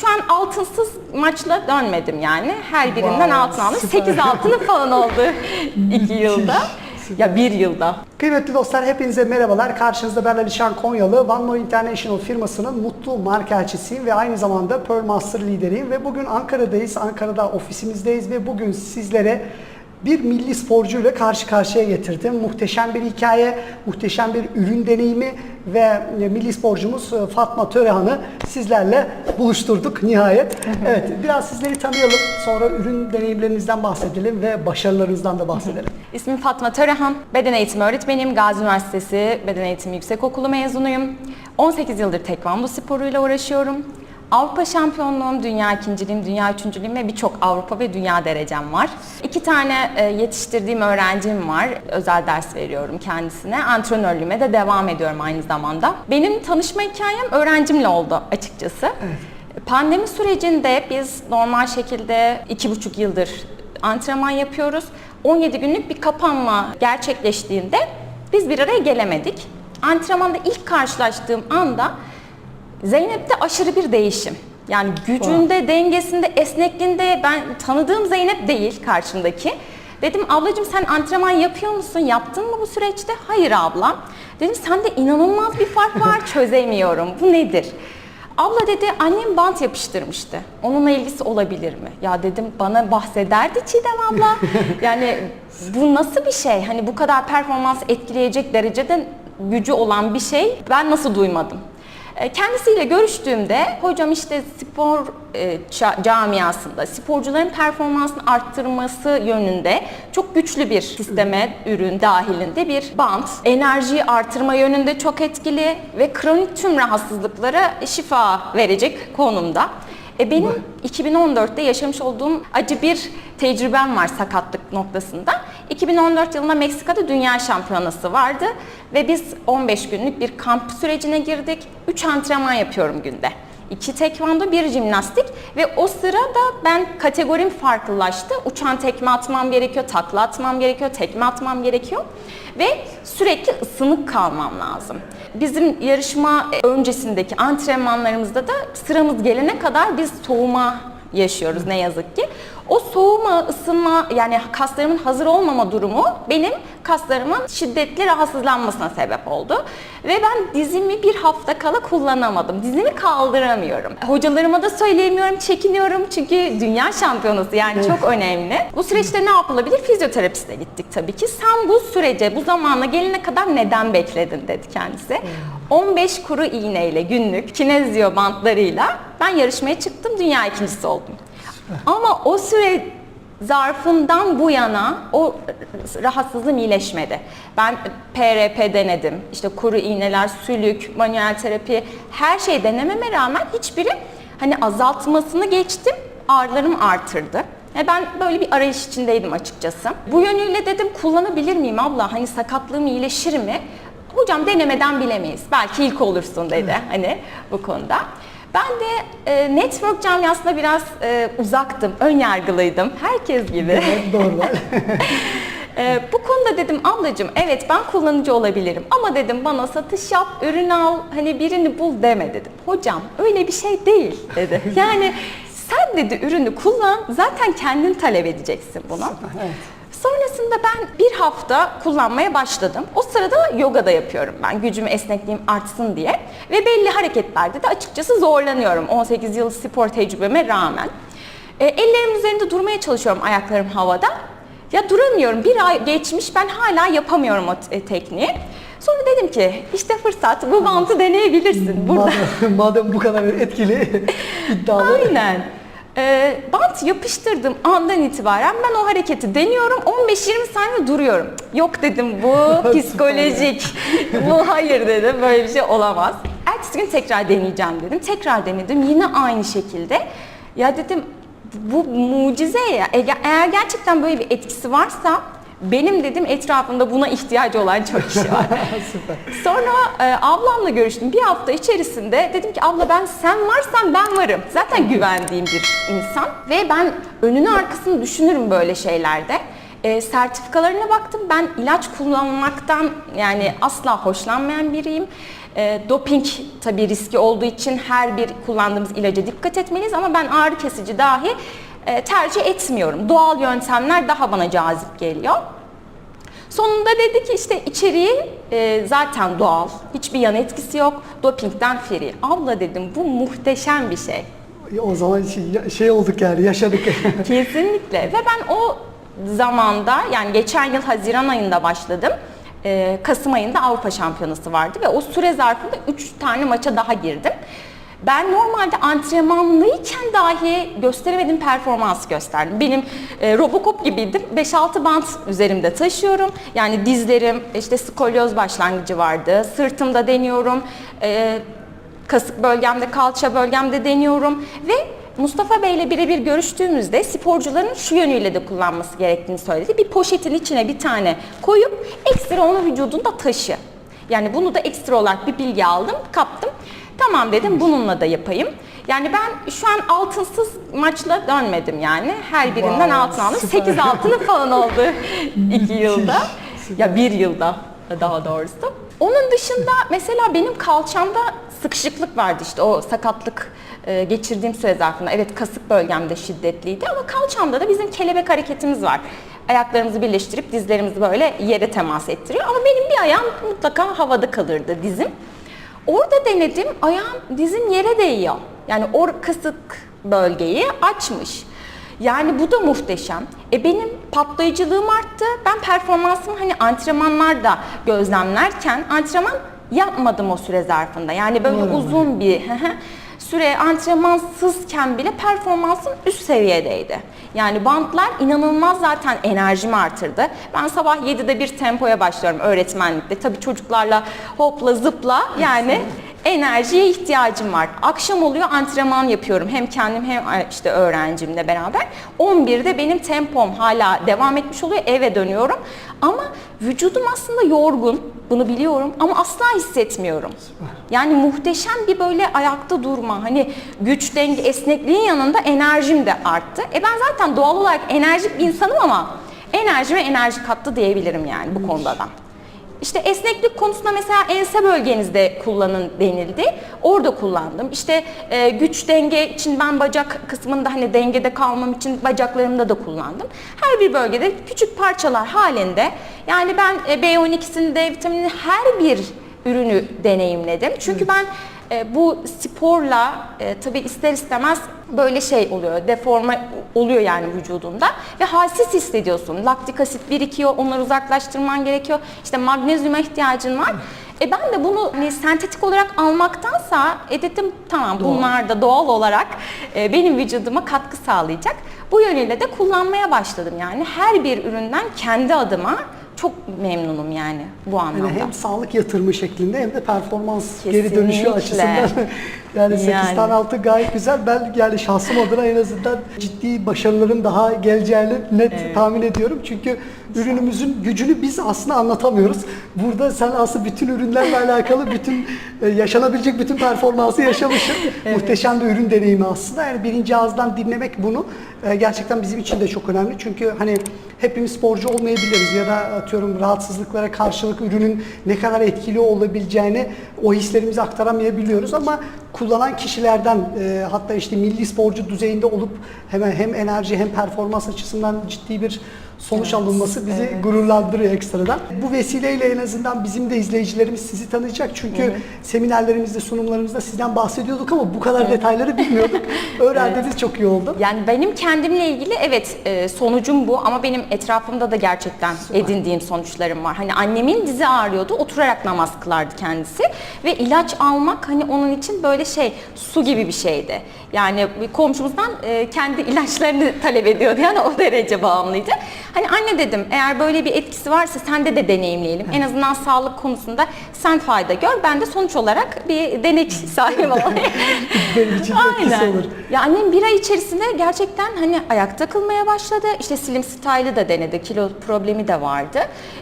şu an altınsız maçla dönmedim yani. Her birinden Vay, altın aldım. süper. 8 altını falan oldu 2 yılda. Ya bir yılda. Kıymetli dostlar hepinize merhabalar. Karşınızda ben Alişan Konyalı. One More International firmasının mutlu marka elçisiyim ve aynı zamanda Pearl Master lideriyim. Ve bugün Ankara'dayız. Ankara'da ofisimizdeyiz ve bugün sizlere bir milli sporcuyla karşı karşıya getirdim. Muhteşem bir hikaye, muhteşem bir ürün deneyimi ve milli sporcumuz e, Fatma Törehan'ı sizlerle buluşturduk nihayet. Evet, biraz sizleri tanıyalım. Sonra ürün deneyimlerinizden bahsedelim ve başarılarınızdan da bahsedelim. İsmim Fatma Törehan. Beden eğitimi öğretmeniyim. Gazi Üniversitesi Beden Eğitimi Yüksekokulu mezunuyum. 18 yıldır tekvando sporuyla uğraşıyorum. Avrupa şampiyonluğum, dünya ikinciliğim, dünya üçüncülüğüm ve birçok Avrupa ve dünya derecem var. İki tane e, yetiştirdiğim öğrencim var. Özel ders veriyorum kendisine. Antrenörlüğüme de devam ediyorum aynı zamanda. Benim tanışma hikayem öğrencimle oldu açıkçası. Pandemi sürecinde biz normal şekilde iki buçuk yıldır antrenman yapıyoruz. 17 günlük bir kapanma gerçekleştiğinde biz bir araya gelemedik. Antrenmanda ilk karşılaştığım anda Zeynep'te aşırı bir değişim. Yani gücünde, dengesinde, esnekliğinde ben tanıdığım Zeynep değil karşımdaki. Dedim ablacığım sen antrenman yapıyor musun? Yaptın mı bu süreçte? Hayır abla. Dedim sende inanılmaz bir fark var çözemiyorum. Bu nedir? Abla dedi annem bant yapıştırmıştı. Onunla ilgisi olabilir mi? Ya dedim bana bahsederdi Çiğdem abla. Yani bu nasıl bir şey? Hani bu kadar performans etkileyecek derecede gücü olan bir şey ben nasıl duymadım? E, Kendisiyle görüştüğümde hocam işte spor e, camiasında sporcuların performansını arttırması yönünde çok güçlü bir sisteme ürün dahilinde bir bant. Enerjiyi artırma yönünde çok etkili ve kronik tüm rahatsızlıklara şifa verecek konumda. E benim 2014'te yaşamış olduğum acı bir tecrübem var sakatlık noktasında. 2014 yılında Meksika'da dünya şampiyonası vardı ve biz 15 günlük bir kamp sürecine girdik. 3 antrenman yapıyorum günde. 2 tekvando, bir jimnastik ve o sırada ben kategorim farklılaştı. Uçan tekme atmam gerekiyor, takla atmam gerekiyor, tekme atmam gerekiyor ve sürekli ısınık kalmam lazım. Bizim yarışma öncesindeki antrenmanlarımızda da sıramız gelene kadar biz soğuma yaşıyoruz ne yazık ki. O soğuma, ısınma yani kaslarımın hazır olmama durumu benim kaslarımın şiddetli rahatsızlanmasına sebep oldu. Ve ben dizimi bir hafta kala kullanamadım. Dizimi kaldıramıyorum. Hocalarıma da söyleyemiyorum, çekiniyorum çünkü dünya şampiyonası yani çok önemli. Bu süreçte ne yapılabilir? Fizyoterapiste gittik tabii ki. Sen bu sürece, bu zamana gelene kadar neden bekledin dedi kendisi. 15 kuru iğneyle günlük kinezio bantlarıyla ben yarışmaya çıktım, dünya ikincisi oldum. Ama o süre zarfından bu yana o rahatsızlığım iyileşmedi. Ben PRP denedim. İşte kuru iğneler, sülük, manuel terapi her şey denememe rağmen hiçbiri hani azaltmasını geçtim, ağrılarımı artırdı. E ben böyle bir arayış içindeydim açıkçası. Bu yönüyle dedim kullanabilir miyim abla? Hani sakatlığım iyileşir mi? Hocam denemeden bilemeyiz. Belki ilk olursun dedi hani bu konuda. Ben de e, network camiasına biraz e, uzaktım, ön yargılıydım. Herkes gibi. Evet, normal. E, bu konuda dedim ablacığım evet ben kullanıcı olabilirim ama dedim bana satış yap, ürün al, hani birini bul deme dedim. Hocam öyle bir şey değil dedi. Yani sen dedi ürünü kullan zaten kendin talep edeceksin bunu. evet. Sonrasında ben bir hafta kullanmaya başladım. O sırada yoga da yapıyorum ben. Gücüm, esnekliğim artsın diye. Ve belli hareketlerde de açıkçası zorlanıyorum 18 yıl spor tecrübeme rağmen. E, ellerimin üzerinde durmaya çalışıyorum ayaklarım havada. Ya duramıyorum. Bir ay geçmiş ben hala yapamıyorum o te- tekniği. Sonra dedim ki işte fırsat bu bantı deneyebilirsin. Burada Madem, madem bu kadar etkili, iddialı. Aynen. Ee, bant yapıştırdığım andan itibaren ben o hareketi deniyorum. 15-20 saniye duruyorum. Yok dedim bu psikolojik. bu hayır dedim. Böyle bir şey olamaz. Ertesi gün tekrar deneyeceğim dedim. Tekrar denedim. Yine aynı şekilde. Ya dedim bu mucize ya. Eğer gerçekten böyle bir etkisi varsa benim dedim etrafımda buna ihtiyacı olan çok kişi var. Sonra e, ablamla görüştüm. Bir hafta içerisinde dedim ki abla ben sen varsan ben varım. Zaten güvendiğim bir insan ve ben önünü arkasını düşünürüm böyle şeylerde. E, sertifikalarına baktım. Ben ilaç kullanmaktan yani asla hoşlanmayan biriyim. E, doping tabii riski olduğu için her bir kullandığımız ilaca dikkat etmeliyiz ama ben ağrı kesici dahi tercih etmiyorum. Doğal yöntemler daha bana cazip geliyor. Sonunda dedi ki işte içeriği e, zaten doğal, hiçbir yan etkisi yok, dopingden free. Abla dedim bu muhteşem bir şey. O zaman şey, şey olduk yani yaşadık. Kesinlikle ve ben o zamanda yani geçen yıl Haziran ayında başladım. Ee, Kasım ayında Avrupa Şampiyonası vardı ve o süre zarfında 3 tane maça daha girdim. Ben normalde antrenmanlıyken dahi gösteremediğim performans gösterdim. Benim e, Robocop gibiydim. 5-6 bant üzerimde taşıyorum. Yani dizlerim, işte skolyoz başlangıcı vardı. Sırtımda deniyorum. E, kasık bölgemde, kalça bölgemde deniyorum ve Mustafa Bey ile birebir görüştüğümüzde sporcuların şu yönüyle de kullanması gerektiğini söyledi. Bir poşetin içine bir tane koyup ekstra onu vücudunda taşı. Yani bunu da ekstra olarak bir bilgi aldım, kaptım. Tamam dedim bununla da yapayım. Yani ben şu an altınsız maçla dönmedim yani. Her birinden Vay, altın aldım. süper. 8 altını falan oldu iki yılda. süper. Ya bir yılda daha doğrusu. Onun dışında mesela benim kalçamda sıkışıklık vardı işte o sakatlık e, geçirdiğim süre zarfında. Evet kasık bölgemde şiddetliydi ama kalçamda da bizim kelebek hareketimiz var. Ayaklarımızı birleştirip dizlerimizi böyle yere temas ettiriyor. Ama benim bir ayağım mutlaka havada kalırdı dizim. Orada denedim ayağım dizim yere değiyor. Yani o kasık bölgeyi açmış. Yani bu da muhteşem. E benim patlayıcılığım arttı. Ben performansımı hani antrenmanlarda gözlemlerken antrenman yapmadım o süre zarfında. Yani böyle Normal. uzun bir süre antrenmansızken bile performansım üst seviyedeydi. Yani bantlar inanılmaz zaten enerjimi artırdı. Ben sabah 7'de bir tempoya başlıyorum öğretmenlikte. Tabii çocuklarla hopla zıpla yani enerjiye ihtiyacım var. Akşam oluyor antrenman yapıyorum. Hem kendim hem işte öğrencimle beraber. 11'de benim tempom hala devam etmiş oluyor. Eve dönüyorum. Ama vücudum aslında yorgun. Bunu biliyorum ama asla hissetmiyorum. Yani muhteşem bir böyle ayakta durma. Hani güç, denge, esnekliğin yanında enerjim de arttı. E ben zaten doğal olarak enerjik bir insanım ama enerjime enerji kattı diyebilirim yani bu konuda da. İşte esneklik konusunda mesela ense bölgenizde kullanın denildi. Orada kullandım. İşte e, güç denge için ben bacak kısmında hani dengede kalmam için bacaklarımda da kullandım. Her bir bölgede küçük parçalar halinde yani ben e, B12'sini, D vitaminini her bir ürünü deneyimledim. Çünkü ben e, bu sporla e, tabii ister istemez böyle şey oluyor, deforme oluyor yani vücudunda ve halsiz hissediyorsun. Laktik asit birikiyor, onları uzaklaştırman gerekiyor. İşte magnezyuma ihtiyacın var. E ben de bunu hani sentetik olarak almaktansa e dedim tamam Doğal. bunlar da doğal olarak e, benim vücuduma katkı sağlayacak. Bu yönüyle de kullanmaya başladım yani. Her bir üründen kendi adıma çok memnunum yani bu anlamda. Yani hem sağlık yatırımı şeklinde hem de performans geri dönüşü Kesinlikle. açısından yani 8 Yani. tane altı gayet güzel. Ben yani şahsım adına en azından ciddi başarıların daha geleceğini net tahmin ediyorum. Çünkü ürünümüzün gücünü biz aslında anlatamıyoruz. Burada sen aslında bütün ürünlerle alakalı bütün e, yaşanabilecek bütün performansı yaşamışsın. Muhteşem bir ürün deneyimi aslında. Yani birinci ağızdan dinlemek bunu e, gerçekten bizim için de çok önemli. Çünkü hani hepimiz sporcu olmayabiliriz ya da atıyorum rahatsızlıklara karşılık ürünün ne kadar etkili olabileceğini o hislerimizi aktaramayabiliyoruz ama kullanan kişilerden e, hatta işte milli sporcu düzeyinde olup hemen hem enerji hem performans açısından ciddi bir sonuç alınması bizi gururlandırıyor ekstradan. Bu vesileyle en azından bizim de izleyicilerimiz sizi tanıyacak. Çünkü seminerlerimizde, sunumlarımızda sizden bahsediyorduk ama bu kadar detayları bilmiyorduk. Öğrendiğiniz çok iyi oldu. Yani benim kendimle ilgili evet e, sonucum bu ama benim etrafımda da gerçekten edindiğim sonuçlarım var. Hani annemin dizi ağrıyordu, oturarak namaz kılardı kendisi ve ilaç almak hani onun için böyle şey su gibi bir şeydi. Yani komşumuzdan e, kendi ilaçlarını talep ediyordu yani o derece bağımlıydı. Hani anne dedim eğer böyle bir etkisi varsa sende de deneyimleyelim. En azından sağlık konusunda sen fayda gör. Ben de sonuç olarak bir denek sahibi olayım. Benim için etkisi olur. Ya annem bir ay içerisinde gerçekten hani ayakta kılmaya başladı. İşte slim style'ı da denedi. Kilo problemi de vardı.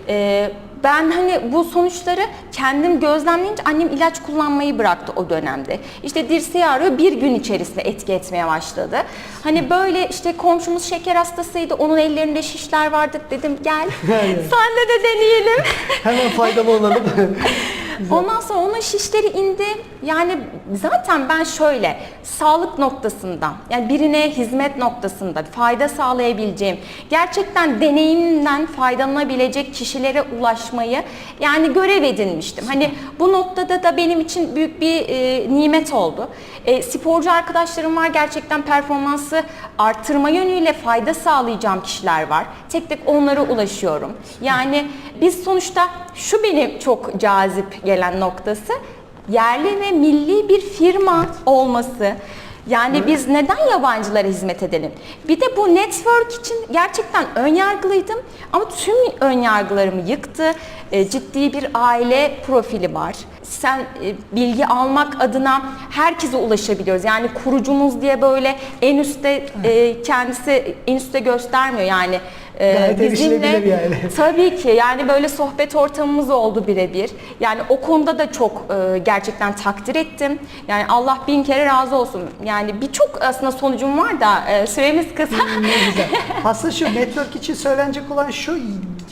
Ee, ben hani bu sonuçları kendim gözlemleyince annem ilaç kullanmayı bıraktı o dönemde. İşte dirseği ağrıyor bir gün içerisinde etki etmeye başladı. Hani böyle işte komşumuz şeker hastasıydı. Onun ellerinde şişler vardı. Dedim gel senle de deneyelim. Hemen faydalı olalım. Ondan sonra onun şişleri indi. Yani zaten ben şöyle sağlık noktasında yani birine hizmet noktasında fayda sağlayabileceğim gerçekten deneyimden faydalanabilecek kişilere ulaşmayı yani görev edinmiştim. Hani bu noktada da benim için büyük bir e, nimet oldu. E, sporcu arkadaşlarım var gerçekten performansı arttırma yönüyle fayda sağlayacağım kişiler var. Tek tek onlara ulaşıyorum. Yani biz sonuçta şu benim çok cazip gelen noktası yerli ve milli bir firma olması. Yani biz neden yabancılara hizmet edelim? Bir de bu network için gerçekten ön yargılıydım ama tüm ön yargılarımı yıktı. E, ciddi bir aile profili var. Sen e, bilgi almak adına herkese ulaşabiliyoruz. Yani kurucumuz diye böyle en üstte e, kendisi en üstte göstermiyor yani. E, erişilebilir yani. Tabii ki yani böyle sohbet ortamımız oldu birebir. Yani o konuda da çok e, gerçekten takdir ettim. Yani Allah bin kere razı olsun. Yani birçok aslında sonucum var da e, süremiz kısa. Ne güzel. Aslında şu network için söylenecek olan şu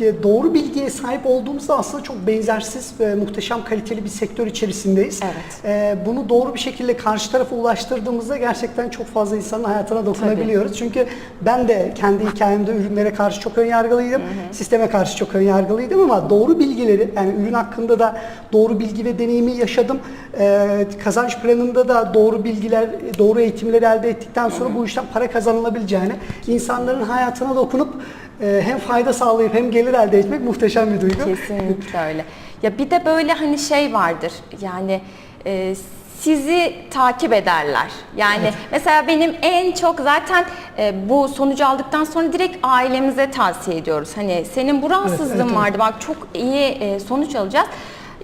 e, doğru bilgiye sahip olduğumuzda aslında çok benzersiz ve muhteşem kaliteli bir sektör içerisindeyiz. Evet. E, bunu doğru bir şekilde karşı tarafa ulaştırdığımızda gerçekten çok fazla insanın hayatına dokunabiliyoruz. Çünkü ben de kendi hikayemde ürünlere karşı çok ön yargılıydım. Sisteme karşı çok ön yargılıydım ama doğru bilgileri yani ürün hakkında da doğru bilgi ve deneyimi yaşadım. E, kazanç planında da doğru bilgiler, doğru eğitimleri elde ettikten sonra bu işten para kazanılabileceğini, insanların hayatına dokunup hem fayda sağlayıp hem gelir elde etmek muhteşem bir duygu. Kesinlikle öyle. Ya bir de böyle hani şey vardır. Yani e, sizi takip ederler. Yani mesela benim en çok zaten e, bu sonucu aldıktan sonra direkt ailemize tavsiye ediyoruz. Hani senin bu rahatsızlığın evet, evet. vardı bak çok iyi e, sonuç alacağız.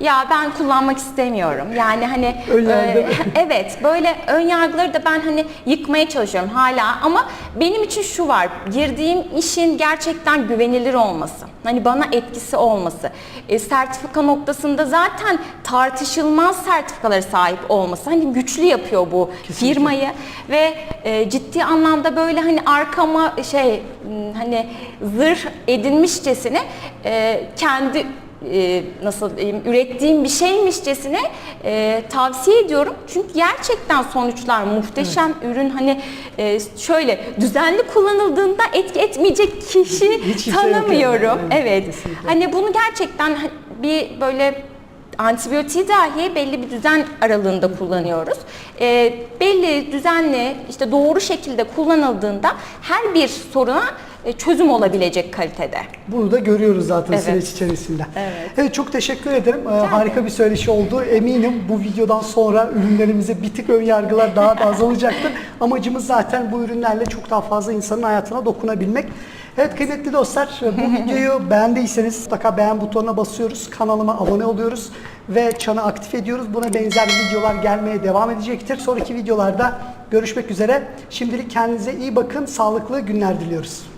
Ya ben kullanmak istemiyorum. Yani hani e, evet böyle ön yargıları da ben hani yıkmaya çalışıyorum hala ama benim için şu var. Girdiğim işin gerçekten güvenilir olması. Hani bana etkisi olması. E, sertifika noktasında zaten tartışılmaz sertifikalara sahip olması. Hani güçlü yapıyor bu Kesinlikle. firmayı ve e, ciddi anlamda böyle hani arkama şey hani zırh edinmişçesine e, kendi e, nasıl diyeyim ürettiğim bir şeymişçesine e, tavsiye ediyorum. Çünkü gerçekten sonuçlar muhteşem ürün hani e, şöyle düzenli kullanıldığında etki etmeyecek kişi Hiç kimse yok yani. tanımıyorum. Evet, Evet. kesinlikle. Hani bunu gerçekten bir böyle antibiyotiği dahi belli bir düzen aralığında kullanıyoruz. E, belli düzenli işte doğru şekilde kullanıldığında her bir soruna çözüm olabilecek kalitede. Bunu da görüyoruz zaten Evet. süreç içerisinde. Evet. çok teşekkür ederim. Ee, harika bir söyleşi oldu. Eminim bu videodan sonra ürünlerimize bir tık ön yargılar daha da azalacaktır. Amacımız zaten bu ürünlerle çok daha fazla insanın hayatına dokunabilmek. Evet kıymetli dostlar bu videoyu beğendiyseniz mutlaka beğen butonuna basıyoruz. Kanalıma abone oluyoruz ve çanı aktif ediyoruz. Buna benzer videolar gelmeye devam edecektir. Sonraki videolarda görüşmek üzere. Şimdilik kendinize iyi bakın. Sağlıklı günler diliyoruz.